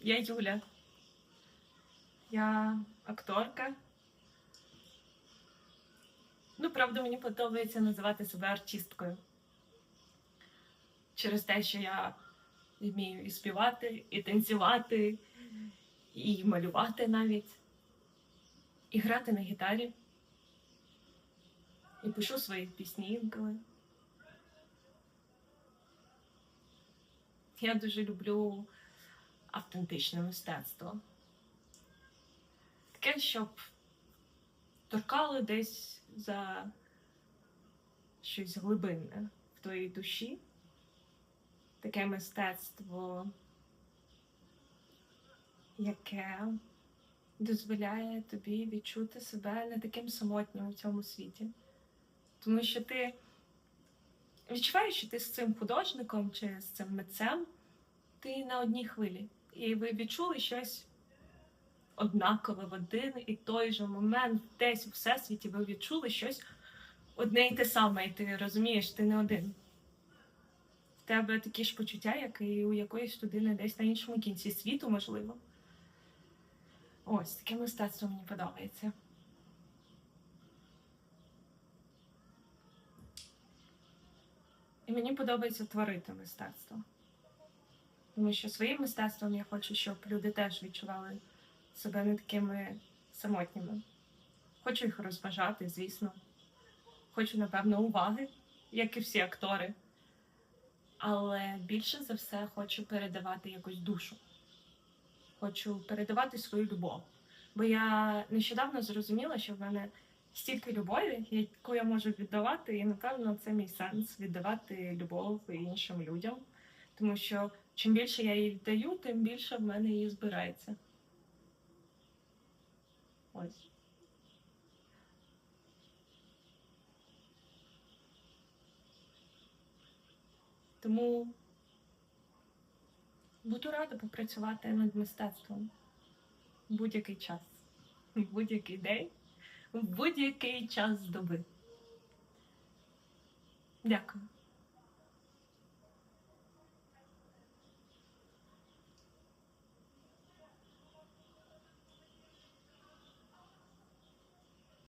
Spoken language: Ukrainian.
Я Юля. Я акторка. Ну, правда, мені подобається називати себе артисткою. Через те, що я вмію і співати, і танцювати, і малювати навіть, і грати на гітарі, і пишу свої пісні інколи. Я дуже люблю автентичне мистецтво. Таке, щоб торкало десь за щось глибинне в твоїй душі. Таке мистецтво, яке дозволяє тобі відчути себе не таким самотнім у цьому світі. Тому що ти відчуваєш, що ти з цим художником чи з цим митцем, ти на одній хвилі. І ви відчули щось однакове в один і той же момент, десь у всесвіті ви відчули щось одне і те саме, і ти розумієш, ти не один. В тебе такі ж почуття, як і у якоїсь людини десь на іншому кінці світу, можливо. Ось таке мистецтво мені подобається. І мені подобається творити мистецтво. Тому що своїм мистецтвом я хочу, щоб люди теж відчували себе не такими самотніми. Хочу їх розважати, звісно. Хочу, напевно, уваги, як і всі актори. Але більше за все хочу передавати якусь душу. Хочу передавати свою любов. Бо я нещодавно зрозуміла, що в мене стільки любові, яку я можу віддавати, і напевно це мій сенс віддавати любов іншим людям. Тому що чим більше я її віддаю, тим більше в мене її збирається. Ось. Тому буду рада попрацювати над мистецтвом в будь-який час, в будь-який день, в будь-який час доби. Дякую.